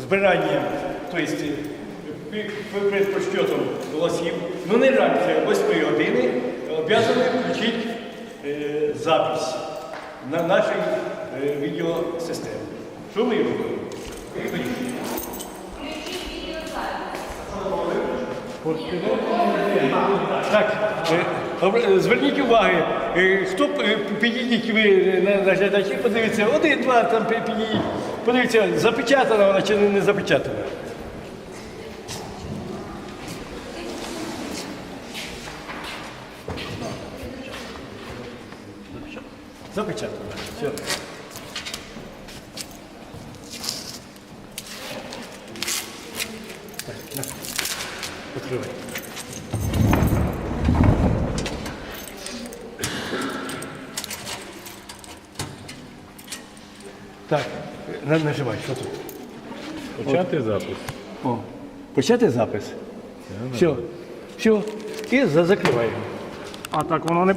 збиранням, тобто перед подсчетом голосів, ну не раніше 8 години обов'язані включити е, запис на нашій е, відеосистемі. Що ми робимо? Так, е, зверніть уваги, е, хто е, підійдіть ви е, на глядачі, подивіться, один, два там пі- підійдіть, подивіться, запечатана вона чи не запечатана. Запечатана. Все. Открывай. Так, на- нажимай, що тут? Почати запис. О, почати запис. Все, все. І за- закриваємо. А так воно не